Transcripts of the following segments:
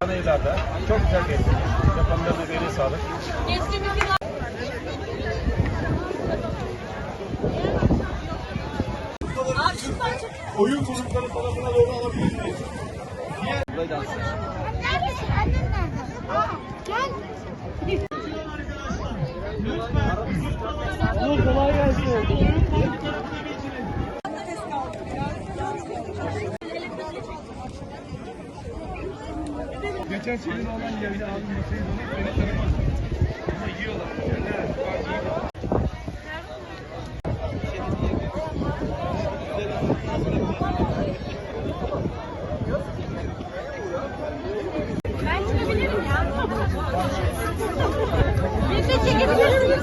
Anaylarda çok güzel geçti. Yapanlara da eline sağlık. Geçtiğimiz yıllar... Oyun konukları tarafına doğru alabilir miyiz? Neredesin? Annen nerede? Geçen senin olan yerine alınmasaydı beni tanımaz. Ama yiyorlar. Evet, bak, yiyorlar. Ben çıkabilirim ya. Biz de çekebilir miyiz?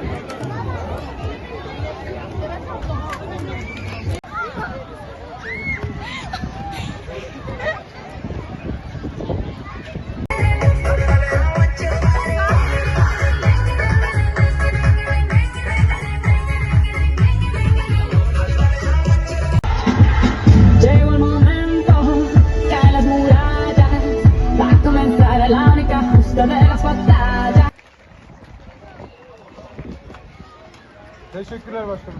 Teşekkürler başkanım.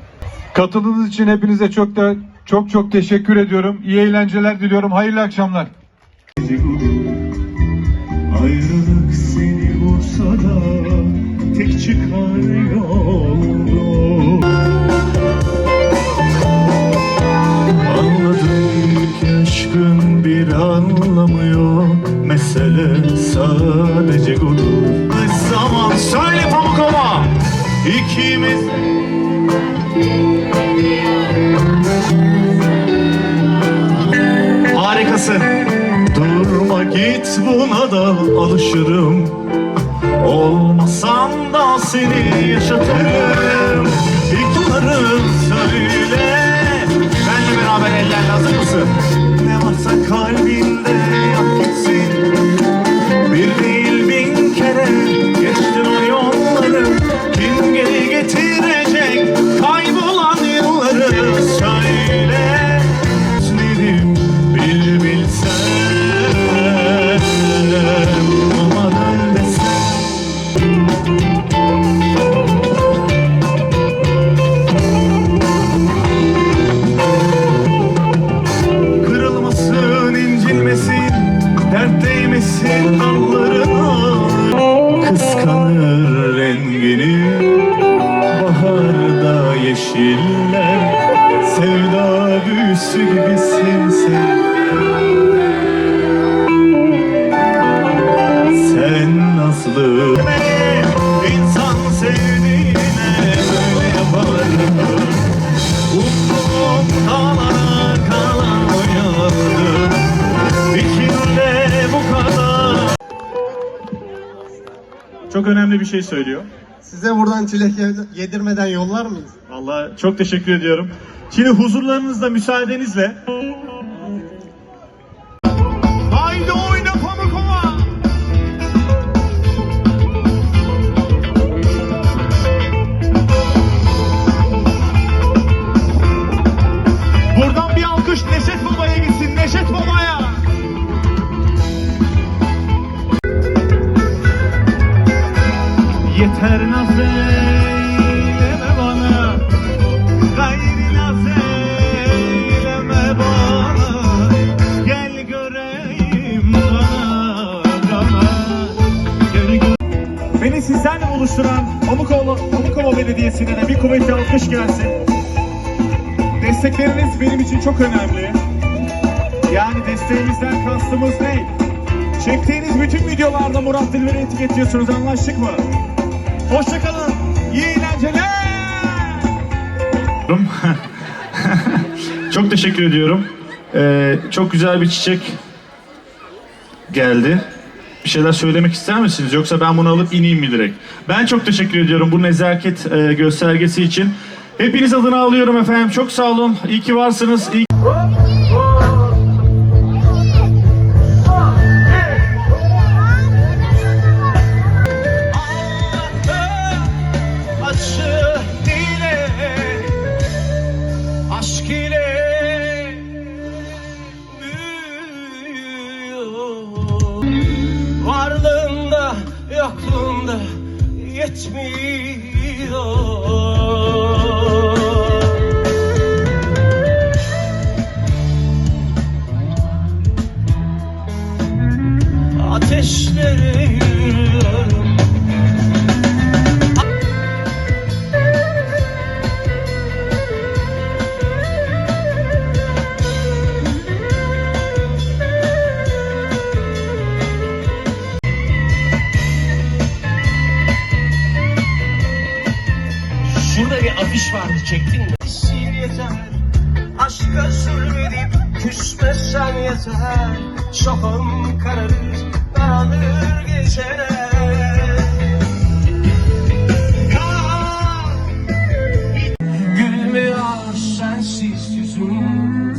Katıldığınız için hepinize çok da çok çok teşekkür ediyorum. İyi eğlenceler diliyorum. Hayırlı akşamlar. Ayrılık seni vursa da tek çıkar yoldu Anladım ki aşkın bir anlamı yok Mesele sadece gurur Zaman söyle Pamukova İkimiz git buna da alışırım. Olmasam da seni yaşatırım. Çok önemli bir şey söylüyor. Size buradan çilek yedirmeden yollar mıyız? Vallahi çok teşekkür ediyorum. Şimdi huzurlarınızla müsaadenizle buluşturan Pamukova, Pamukova Belediyesi'ne de bir kuvvetli alkış gelsin. Destekleriniz benim için çok önemli. Yani desteğimizden kastımız ne? Çektiğiniz bütün videolarda Murat Dilber'i etiketliyorsunuz anlaştık mı? Hoşçakalın. İyi eğlenceler. Çok teşekkür ediyorum. Ee, çok güzel bir çiçek geldi. Bir şeyler söylemek ister misiniz? Yoksa ben bunu alıp ineyim mi direkt? Ben çok teşekkür ediyorum bu nezaket e, göstergesi için. Hepiniz adına alıyorum efendim. Çok sağ olun. İyi ki varsınız. İyi yetmiyor küsmesen yeter Şafağım kararır daralır geceler Gülmüyor sensiz yüzüm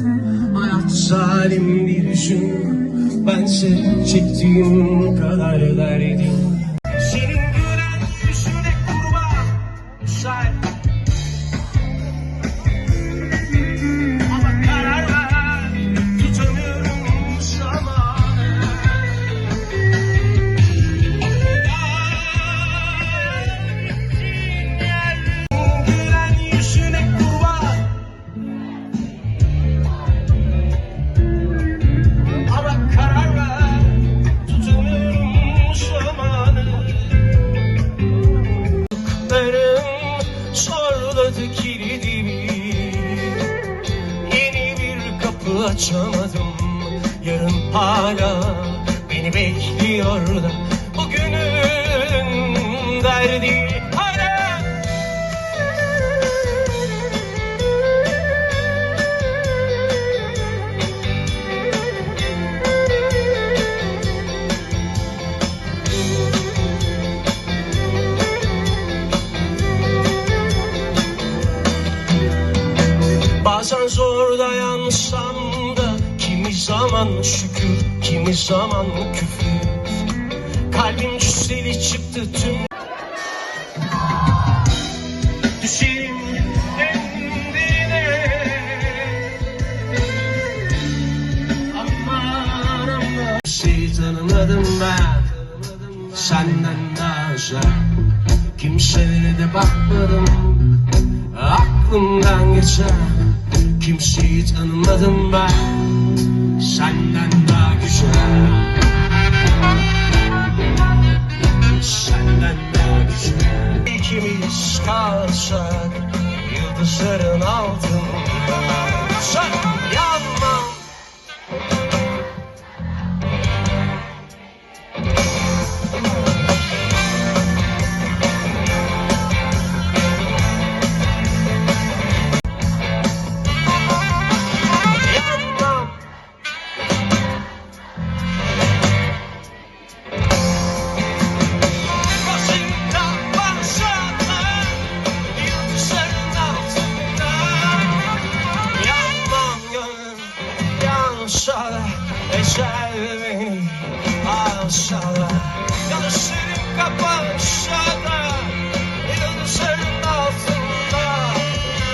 Hayat zalim bir hüzün Bense çektiğim kadar derdim açamadım. Yarın hala beni bekliyor da Bugünün derdi Bazen zor dayansam zaman şükür, kimi zaman küfür. Kalbim cüsseli çıktı tüm. Düşerim ben. Senden daha güzel Kimselere de bakmadım. Aklımdan geçen Kimseyi tanımadım ben Senden daha güzel